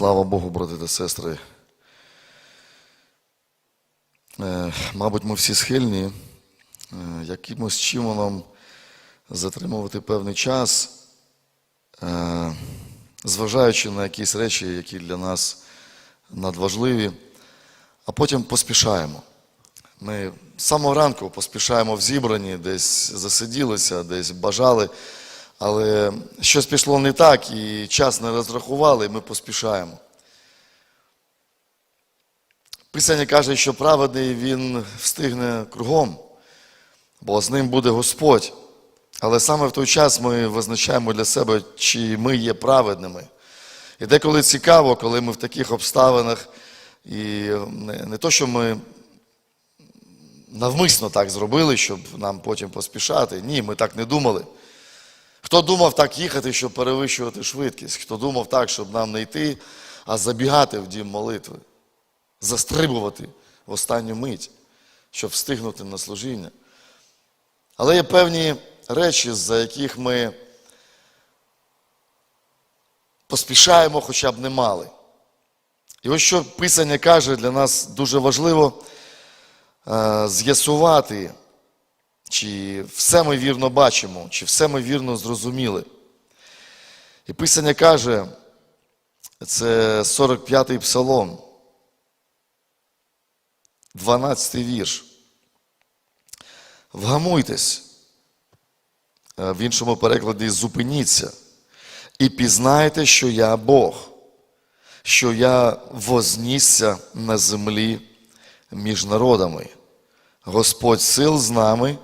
Слава Богу, брати та сестри. Е, Мабуть, ми всі схильні е, якимось чином затримувати певний час, е, зважаючи на якісь речі, які для нас надважливі, а потім поспішаємо. Ми з самого ранку поспішаємо в зібранні, десь засиділися, десь бажали, але щось пішло не так, і час не розрахували, і ми поспішаємо. Писання каже, що праведний він встигне кругом, бо з ним буде Господь. Але саме в той час ми визначаємо для себе, чи ми є праведними. І деколи цікаво, коли ми в таких обставинах, і не, не то, що ми навмисно так зробили, щоб нам потім поспішати. Ні, ми так не думали. Хто думав так їхати, щоб перевищувати швидкість? Хто думав так, щоб нам не йти, а забігати в дім молитви, застрибувати в останню мить, щоб встигнути на служіння. Але є певні речі, за яких ми поспішаємо, хоча б не мали. І ось що Писання каже, для нас дуже важливо е, з'ясувати, чи все ми вірно бачимо, чи все ми вірно зрозуміли. І Писання каже, це 45-й псалом, 12-й вірш. Вгамуйтесь, Е, в іншому перекладі зупиніться і пізнайте, що я Бог, що я вознісся на землі між народами. Господь сил з нами,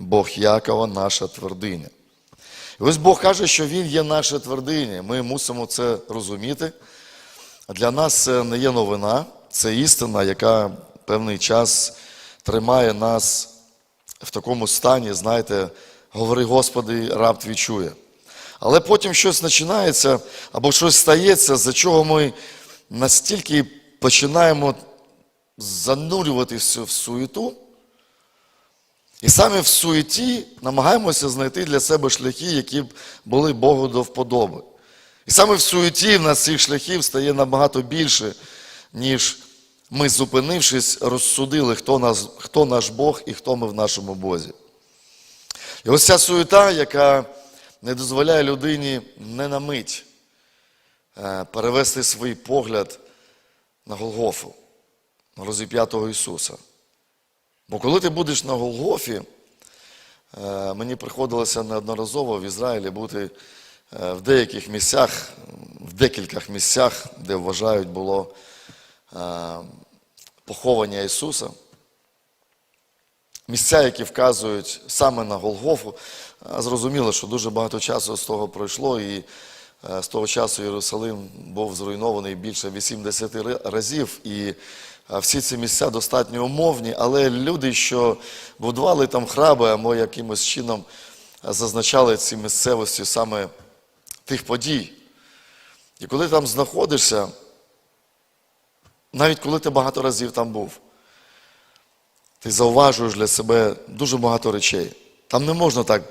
Бог Якова, наша твердиня. І ось Бог каже, що Він є наша твердиня. Ми мусимо це розуміти. Для нас це не є новина, це істина, яка певний час тримає нас в такому стані, знаєте, говори, Господи, раб твій чує. Але потім щось починається або щось стається, за чого ми настільки починаємо занурюватися в суєту, і саме в суєті намагаємося знайти для себе шляхи, які б були Богу до вподоби. І саме в суєті в нас цих шляхів стає набагато більше, ніж ми, зупинившись, розсудили, хто, нас, хто наш Бог і хто ми в нашому Бозі. І ось ця суєта, яка не дозволяє людині не на мить е, перевести свій погляд на Голгофу, на розіп'ятого Ісуса. Бо коли ти будеш на Голгофі, е, мені приходилося неодноразово в Ізраїлі бути е, в деяких місцях, в декількох місцях, де вважають було поховання Ісуса. Місця, які вказують саме на Голгофу, зрозуміло, що дуже багато часу з того пройшло, і з того часу Єрусалим був зруйнований більше 80 разів. І всі ці місця достатньо умовні, але люди, що будували там храби, або якимось чином зазначали ці місцевості саме тих подій. І коли там знаходишся, навіть коли ти багато разів там був, ти зауважуєш для себе дуже багато речей. Там не можна так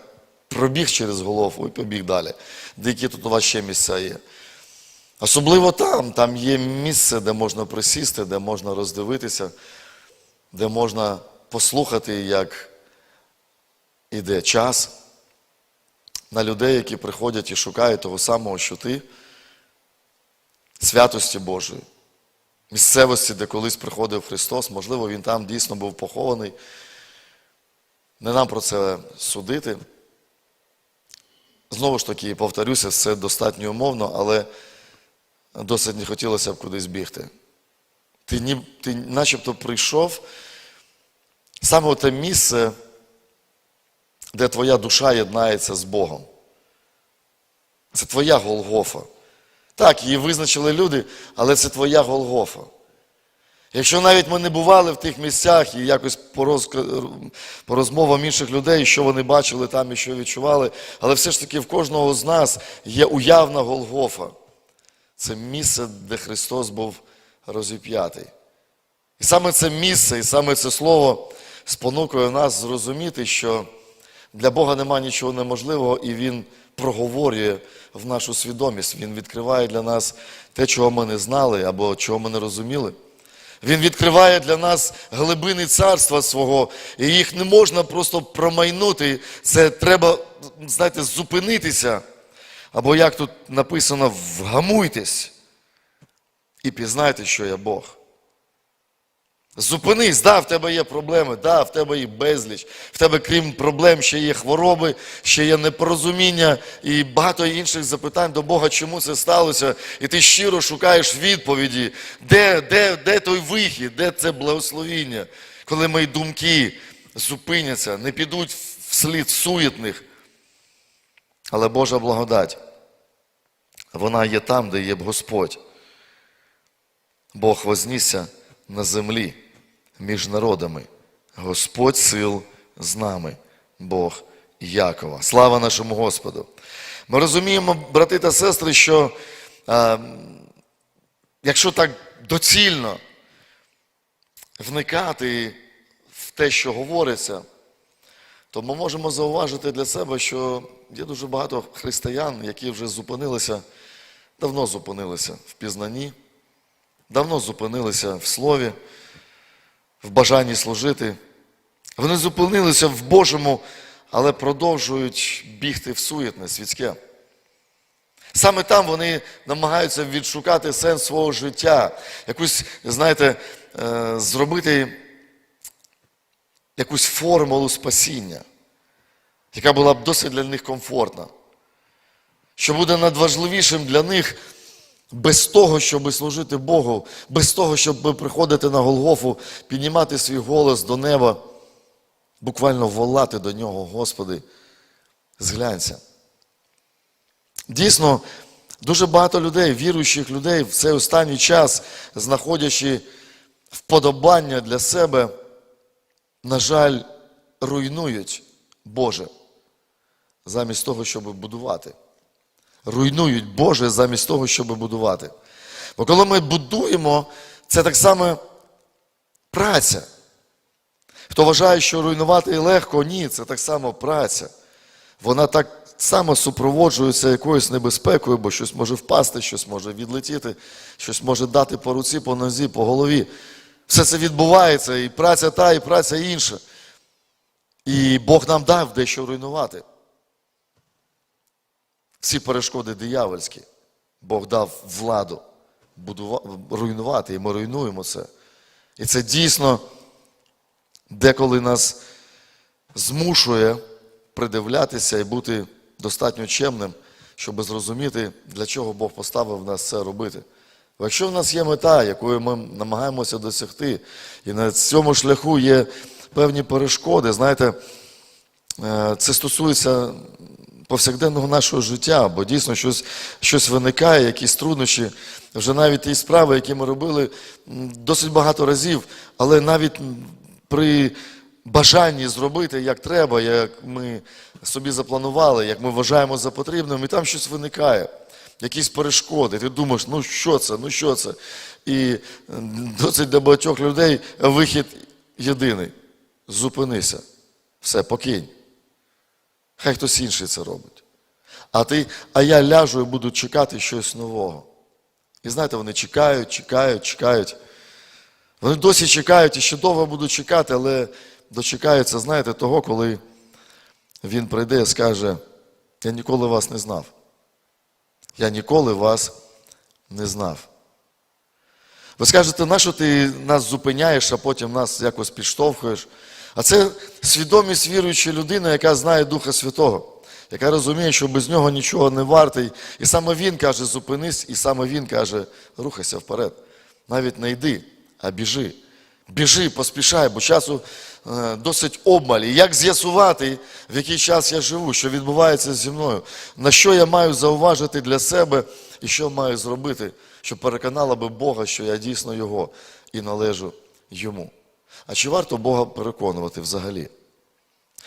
пробіг через голову і побіг далі. Деякі тут у вас ще місця є. Особливо там, там є місце, де можна присісти, де можна роздивитися, де можна послухати, як іде час на людей, які приходять і шукають того самого, що ти, святості Божої місцевості, де колись приходив Христос, можливо, Він там дійсно був похований. Не нам про це судити. Знову ж таки, повторюся, це достатньо умовно, але досить не хотілося б кудись бігти. Ти, ні, ти начебто прийшов саме те місце, де твоя душа єднається з Богом. Це твоя Голгофа. Так, її визначили люди, але це твоя Голгофа. Якщо навіть ми не бували в тих місцях і якось по, роз... по розмовам інших людей, що вони бачили там і що відчували, але все ж таки в кожного з нас є уявна Голгофа. Це місце, де Христос був розіп'ятий. І саме це місце, і саме це слово спонукує нас зрозуміти, що для Бога нема нічого неможливого, і Він проговорює в нашу свідомість. Він відкриває для нас те, чого ми не знали або чого ми не розуміли. Він відкриває для нас глибини царства свого, і їх не можна просто промайнути. Це треба, знаєте, зупинитися. Або як тут написано, вгамуйтесь і пізнайте, що я Бог. Зупинись, да, в тебе є проблеми, да, в тебе їх безліч. В тебе, крім проблем, ще є хвороби, ще є непорозуміння і багато інших запитань до Бога, чому це сталося. І ти щиро шукаєш відповіді, де, де, де той вихід, де це благословіння, коли мої думки зупиняться, не підуть вслід суетних. Але Божа благодать, вона є там, де є Господь. Бог вознісся на землі між народами. Господь сил з нами, Бог Якова. Слава нашому Господу. Ми розуміємо, брати та сестри, що а, якщо так доцільно вникати в те, що говориться, то ми можемо зауважити для себе, що є дуже багато християн, які вже зупинилися, давно зупинилися в пізнанні, давно зупинилися в слові, в бажанні служити. Вони зупинилися в Божому, але продовжують бігти в суєтне світське. Саме там вони намагаються відшукати сенс свого життя, якусь, знаєте, е, зробити якусь формулу спасіння, яка була б досить для них комфортна, що буде надважливішим для них без того, щоб служити Богу, без того, щоб приходити на Голгофу, піднімати свій голос до неба, буквально волати до нього, Господи, зглянься. Дійсно, дуже багато людей, віруючих людей в цей останній час, знаходячи вподобання для себе, на жаль, руйнують Боже замість того, щоб будувати. Руйнують Боже замість того, щоб будувати. Бо коли ми будуємо, це так само праця. Хто вважає, що руйнувати легко, ні, це так само праця. Вона так само супроводжується якоюсь небезпекою, бо щось може впасти, щось може відлетіти, щось може дати по руці, по нозі, по голові. Все це відбувається, і праця та, і праця інша. І Бог нам дав дещо руйнувати. Всі перешкоди диявольські. Бог дав владу руйнувати, і ми руйнуємо це. І це дійсно деколи нас змушує придивлятися і бути достатньо чемним, щоб зрозуміти, для чого Бог поставив нас це робити. Якщо в нас є мета, якою ми намагаємося досягти, і на цьому шляху є певні перешкоди, знаєте, е, це стосується повсякденного нашого життя, бо дійсно щось, щось виникає, якісь труднощі. Вже навіть ті справи, які ми робили досить багато разів, але навіть при бажанні зробити як треба, як ми собі запланували, як ми вважаємо за потрібним, і там щось виникає. Якісь перешкоди, ти думаєш, ну що це, ну що це? І досить для багатьох людей вихід єдиний. Зупинися. Все, покинь. Хай хтось інший це робить. А, ти, а я ляжу і буду чекати щось нового. І знаєте, вони чекають, чекають, чекають. Вони досі чекають і ще довго будуть чекати, але дочекаються, знаєте, того, коли він прийде і скаже, я ніколи вас не знав. Я ніколи вас не знав. Ви скажете, нащо ти нас зупиняєш, а потім нас якось підштовхуєш? А це свідомість віруючої людини, яка знає Духа Святого, яка розуміє, що без нього нічого не вартий. І саме він каже, зупинись, і саме він каже, рухайся вперед. Навіть не йди, а біжи. Біжи, поспішай, бо часу е, досить обмаль. І як з'ясувати, в який час я живу, що відбувається зі мною, на що я маю зауважити для себе і що маю зробити, щоб переконала би Бога, що я дійсно Його і належу йому. А чи варто Бога переконувати взагалі?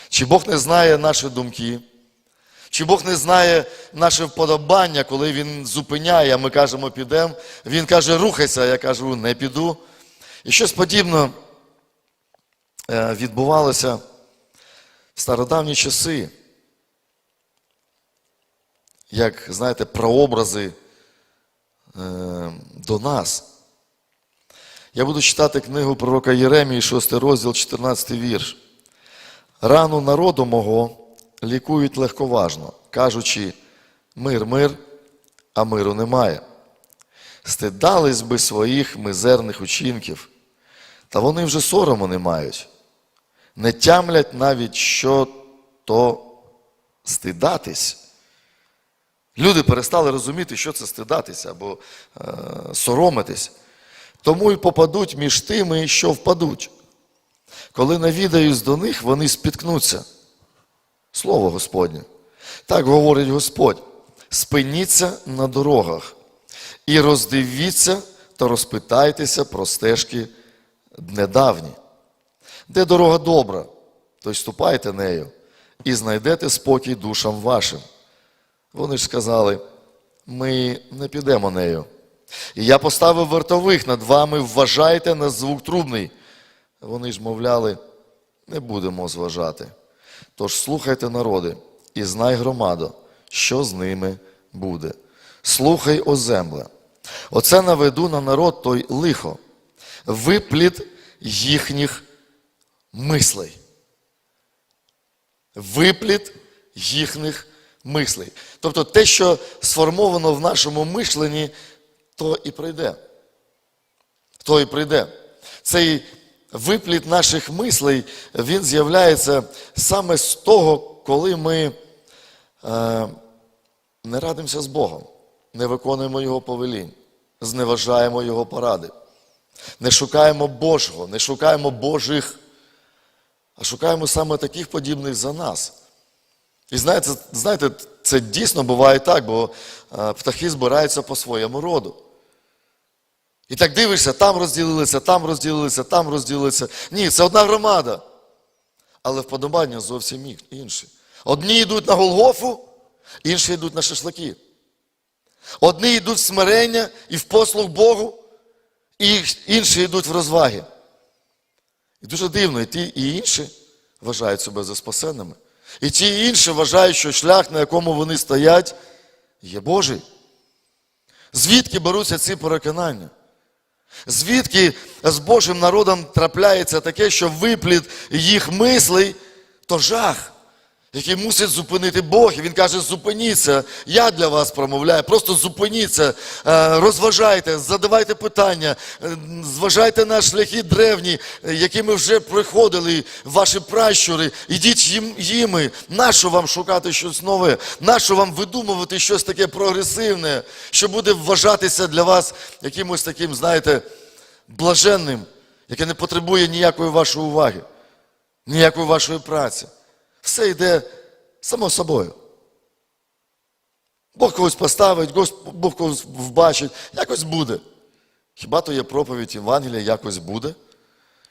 Чи Бог не знає наші думки? Чи Бог не знає наше вподобання, коли Він зупиняє, а ми кажемо, підемо. Він каже, рухайся, а я кажу, не піду. І щось подібне е, відбувалося в стародавні часи. як, знаєте, прообрази е, до нас. Я буду читати книгу пророка Єремії, 6 розділ, 14 вірш. Рану народу мого лікують легковажно, кажучи, мир, мир, а миру немає. Стидались би своїх мизерних учинків, та вони вже сорому не мають. Не тямлять навіть, що то стидатись. Люди перестали розуміти, що це стидатися або е, соромитись. Тому й попадуть між тими, що впадуть. Коли навідаюсь до них, вони спіткнуться. Слово Господнє. Так говорить Господь: спиніться на дорогах і роздивіться та розпитайтеся про стежки недавні. Де дорога добра, то й ступайте нею, і знайдете спокій душам вашим. Вони ж сказали, ми не підемо нею. І я поставив вартових над вами, вважайте на звук трубний. Вони ж мовляли, не будемо зважати. Тож слухайте, народи, і знай громадо, що з ними буде. Слухай, о земле. Оце наведу на народ той лихо, виплід їхніх мислей. Виплід їхніх мислей. Тобто те, що сформовано в нашому мишленні, то і прийде. То і прийде. Цей виплід наших мислей, він з'являється саме з того, коли ми е, не радимося з Богом, не виконуємо Його повелінь, зневажаємо Його поради, не шукаємо Божого, не шукаємо Божих, а шукаємо саме таких подібних за нас. І знаєте, знаєте, це дійсно буває так, бо е, птахи збираються по своєму роду. І так дивишся, там розділилися, там розділилися, там розділилися. Ні, це одна громада. Але вподобання зовсім інші. Одні йдуть на Голгофу, інші йдуть на шашлики. Одні йдуть в смирення і в послуг Богу, і інші йдуть в розваги. І дуже дивно, і ті, і інші вважають себе за спасенними. І ті і інші вважають, що шлях, на якому вони стоять, є Божий. Звідки беруться ці переконання? Звідки з Божим народом трапляється таке, що виплід їх мислей то жах, який мусить зупинити Бог. І він каже: зупиніться, я для вас промовляю, просто зупиніться, е, розважайте, задавайте питання, е, зважайте на шляхи древні, е, якими вже приходили ваші пращури. Ідіть їм, їми. Нащо вам шукати щось нове? Нащо вам видумувати щось таке прогресивне, що буде вважатися для вас якимось таким, знаєте, блаженним, яке не потребує ніякої вашої уваги, ніякої вашої праці. Все йде само собою. Бог когось поставить, Бог когось вбачить, якось буде. Хіба то є проповідь Євангелія, якось буде?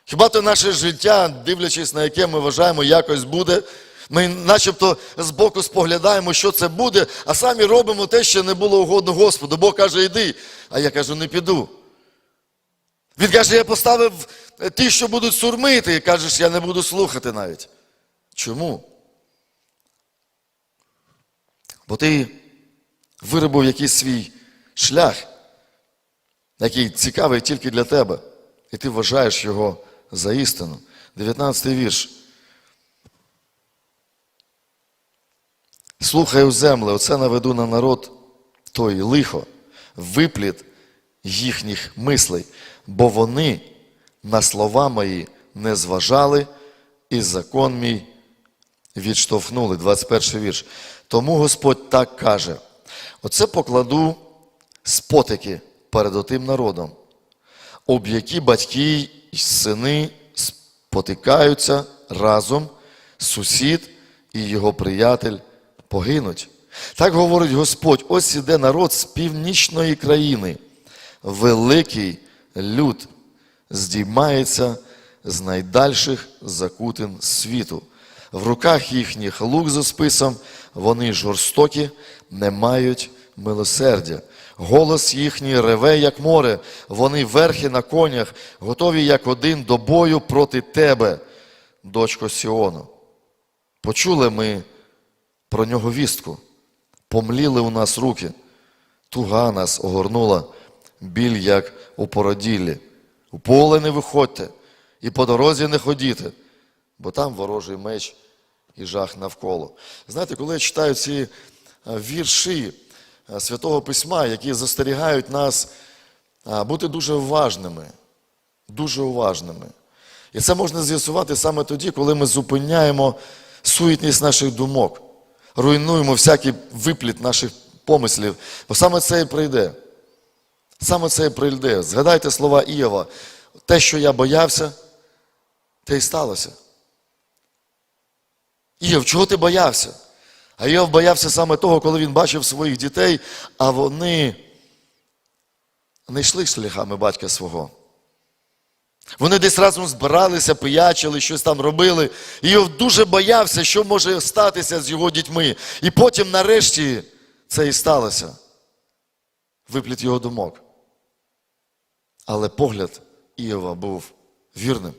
Хіба то наше життя, дивлячись на яке ми вважаємо, якось буде? Ми начебто збоку споглядаємо, що це буде, а самі робимо те, що не було угодно Господу. Бог каже, йди, а я кажу, не піду. Він каже, я поставив ті, що будуть сурмити, і кажеш, я не буду слухати навіть. Чому? Бо ти виробив якийсь свій шлях, який цікавий тільки для тебе, і ти вважаєш його за істину. 19 вірш. Слухай у земле, оце наведу на народ той лихо, виплід їхніх мислей, бо вони на слова мої не зважали, і закон мій відштовхнули. 21 вірш. Тому Господь так каже: оце покладу спотики перед отим народом, об які батьки й сини спотикаються разом, сусід і його приятель погинуть. Так говорить Господь: ось іде народ з північної країни, великий люд здіймається з найдальших закутин світу. В руках їхніх лук за списом, вони жорстокі, не мають милосердя. Голос їхній реве, як море, вони верхи на конях, готові як один до бою проти тебе, дочко Сіону. Почули ми про нього вістку. помліли у нас руки, туга нас огорнула, біль, як у породіллі. У поле не виходьте, і по дорозі не ходіте, бо там ворожий меч і жах навколо. Знаєте, коли я читаю ці е, вірші е, Святого Письма, які застерігають нас е, бути дуже уважними, дуже уважними. І це можна з'ясувати саме тоді, коли ми зупиняємо суетність наших думок, руйнуємо всякий випліт наших помислів, бо саме це і прийде. Саме це і прийде. Згадайте слова Іова. Те, що я боявся, те й сталося. Іов, чого ти боявся? А Іов боявся саме того, коли він бачив своїх дітей, а вони не йшли шляхами батька свого. Вони десь разом збиралися, пиячили, щось там робили. Іов дуже боявся, що може статися з його дітьми. І потім, нарешті, це і сталося. Випліт його думок. Але погляд Іова був вірним.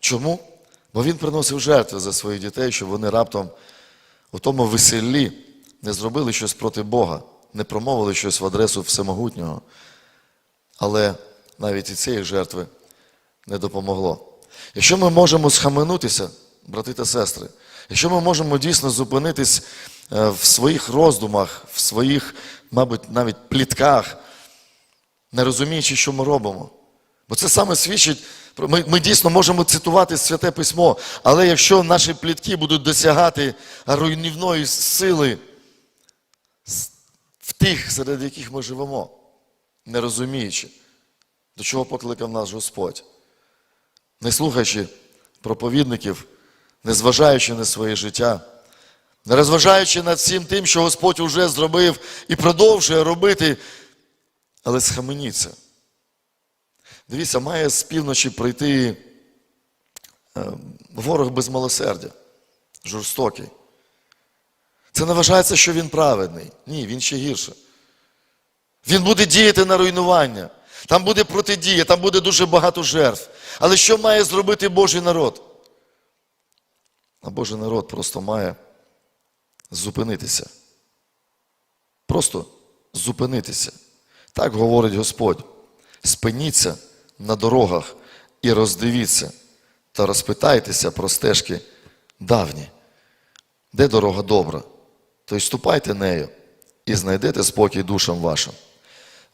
Чому? Бо він приносив жертви за своїх дітей, щоб вони раптом у тому веселлі не зробили щось проти Бога, не промовили щось в адресу Всемогутнього. Але навіть і цієї жертви не допомогло. Якщо ми можемо схаменутися, брати та сестри, якщо ми можемо дійсно зупинитись е, в своїх роздумах, в своїх, мабуть, навіть плітках, не розуміючи, що ми робимо. Бо це саме свідчить, ми, ми дійсно можемо цитувати Святе Письмо, але якщо наші плітки будуть досягати руйнівної сили в тих, серед яких ми живемо, не розуміючи, до чого покликав нас Господь, не слухаючи проповідників, не зважаючи на своє життя, не розважаючи над всім тим, що Господь уже зробив і продовжує робити, але схаменіться. Дивіться, має з півночі прийти е, ворог без милосердя, жорстокий. Це не вважається, що він праведний. Ні, він ще гірше. Він буде діяти на руйнування. Там буде протидія, там буде дуже багато жертв. Але що має зробити Божий народ? А Божий народ просто має зупинитися. Просто зупинитися. Так говорить Господь. Спиніться на дорогах і роздивіться та розпитайтеся про стежки давні. Де дорога добра, то й ступайте нею і знайдете спокій душам вашим.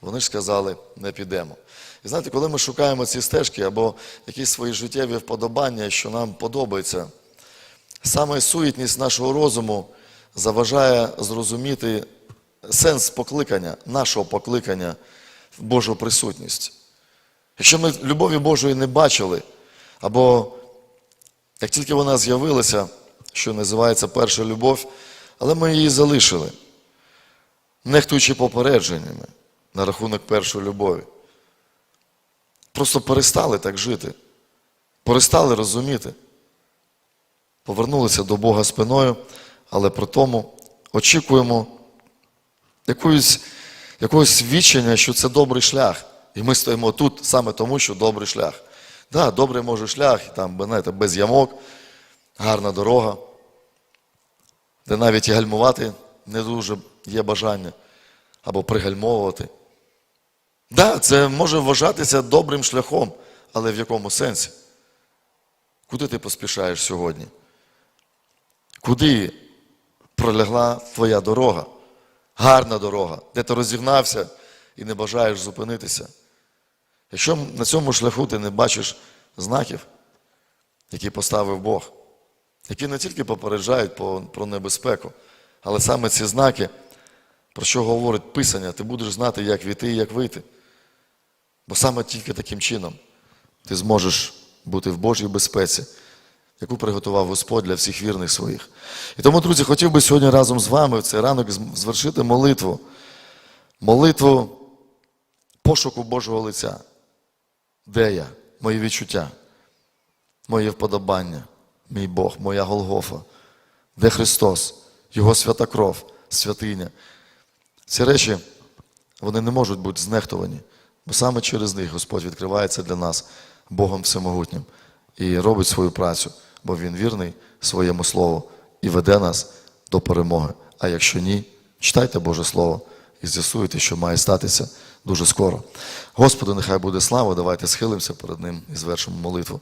Вони ж сказали, не підемо. І знаєте, коли ми шукаємо ці стежки або якісь свої життєві вподобання, що нам подобається, саме суетність нашого розуму заважає зрозуміти сенс покликання, нашого покликання в Божу присутність. Якщо ми любові Божої не бачили, або як тільки вона з'явилася, що називається перша любов, але ми її залишили, нехтуючи попередженнями на рахунок першої любові. Просто перестали так жити, перестали розуміти. Повернулися до Бога спиною, але при тому очікуємо якоїсь, якогось свідчення, що це добрий шлях. І ми стоїмо тут саме тому, що добрий шлях. Так, да, добрий може шлях, там, знаєте, без ямок, гарна дорога, де навіть гальмувати не дуже є бажання, або пригальмовувати. Так, да, це може вважатися добрим шляхом, але в якому сенсі? Куди ти поспішаєш сьогодні? Куди пролягла твоя дорога? Гарна дорога, де ти розігнався і не бажаєш зупинитися. Якщо на цьому шляху ти не бачиш знаків, які поставив Бог, які не тільки попереджають про небезпеку, але саме ці знаки, про що говорить Писання, ти будеш знати, як війти і як вийти. Бо саме тільки таким чином ти зможеш бути в Божій безпеці, яку приготував Господь для всіх вірних своїх. І тому, друзі, хотів би сьогодні разом з вами в цей ранок звершити молитву. Молитву пошуку Божого лиця. Де я? Мої відчуття, моє вподобання, мій Бог, моя Голгофа. Де Христос, Його свята кров, святиня. Ці речі, вони не можуть бути знехтовані, бо саме через них Господь відкривається для нас Богом Всемогутнім і робить свою працю, бо Він вірний своєму слову і веде нас до перемоги. А якщо ні, Читайте Боже Слово і з'ясуєте, що має статися дуже скоро. Господу, нехай буде слава. Давайте схилимося перед Ним і звершимо молитву.